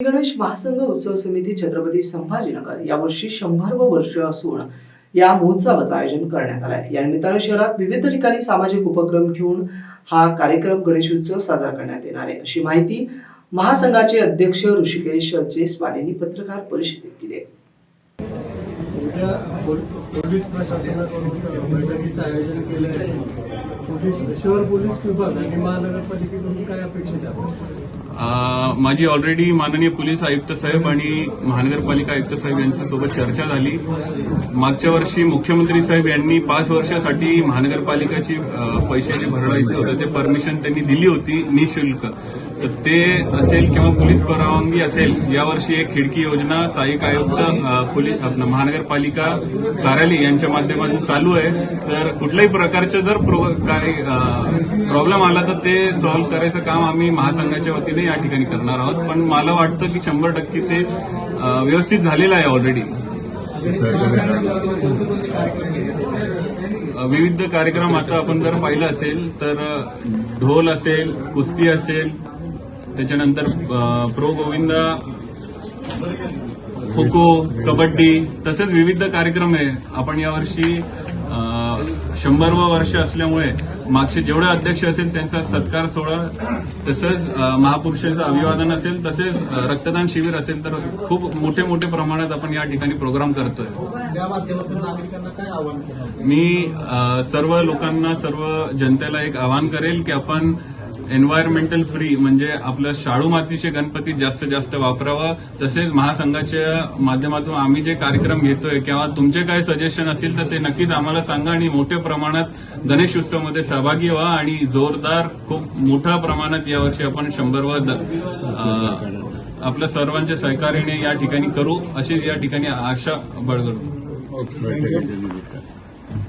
गणेश महासंघ उत्सव समिती छत्रपती संभाजीनगर यावर्षी शंभरव वर्ष असून या महोत्सवाचं आयोजन करण्यात आलं आहे या निमित्तानं शहरात विविध ठिकाणी सामाजिक उपक्रम घेऊन हा कार्यक्रम गणेशोत्सव साजरा करण्यात येणार आहे. अशी माहिती महासंघाचे अध्यक्ष ऋषिकेश जयस्वाल यांनी पत्रकार परिषदेत दिली. पोलीस प्रशासनाकडून बैठकीचं आयोजन केलं आहे पोलीस शहर पोलीस विभाग आणि महानगरपालिकेकडून काय अपेक्षित आहे माझी ऑलरेडी माननीय पोलीस आयुक्त साहेब आणि महानगरपालिका आयुक्त साहेब यांच्यासोबत चर्चा झाली. मागच्या वर्षी मुख्यमंत्री साहेब यांनी पाच वर्षासाठी महानगरपालिकाची पैसे जे होते. ते परमिशन त्यांनी दिली होती निशुल्क. तर ते असेल किंवा पोलीस परवानगी असेल यावर्षी एक खिडकी योजना सहाय्यक आयुक्त पोलीस महानगरपालिका कार्यालय यांच्या माध्यमातून चालू आहे. तर कुठल्याही प्रकारचं जर प्रो- काही प्रॉब्लेम आला तर ते सॉल्व्ह करायचं काम आम्ही महासंघाच्या वतीने या ठिकाणी करणार आहोत. पण मला वाटतं की शंभर टक्के ते व्यवस्थित झालेलं आहे ऑलरेडी विविध कार्यक्रम आता आपण जर पाहिलं असेल तर ढोल असेल कुस्ती असेल त्याच्यानंतर प्रो गोविंदा खो खो कबड्डी तसेच विविध कार्यक्रम आहे. आपण यावर्षी शंभरवं वर्ष असल्यामुळे मागचे जेवढे अध्यक्ष असेल त्यांचा सत्कार सोहळा तसंच महापुरुषांचं अभिवादन असेल तसेच रक्तदान शिबिर असेल तर खूप मोठे मोठे प्रमाणात आपण या ठिकाणी प्रोग्राम करतोय. मी सर्व लोकांना सर्व जनतेला एक आवाहन करेल की आपण एन्व्हायरमेंटल फ्री म्हणजे आपलं शाडू मातीचे गणपती जास्तीत जास्त वापरावं. तसेच महासंघाच्या माध्यमातून आम्ही जे कार्यक्रम घेतोय किंवा तुमचे काय सजेशन असतील तर ते नक्कीच आम्हाला सांगा आणि मोठ्या प्रमाणात गणेश उत्सवामध्ये सहभागी व्हा आणि जोरदार खूप मोठ्या प्रमाणात यावर्षी आपण शंभरवा आपल्या सर्वांच्या सहकार्याने या ठिकाणी करू अशी या ठिकाणी आशा बळगडू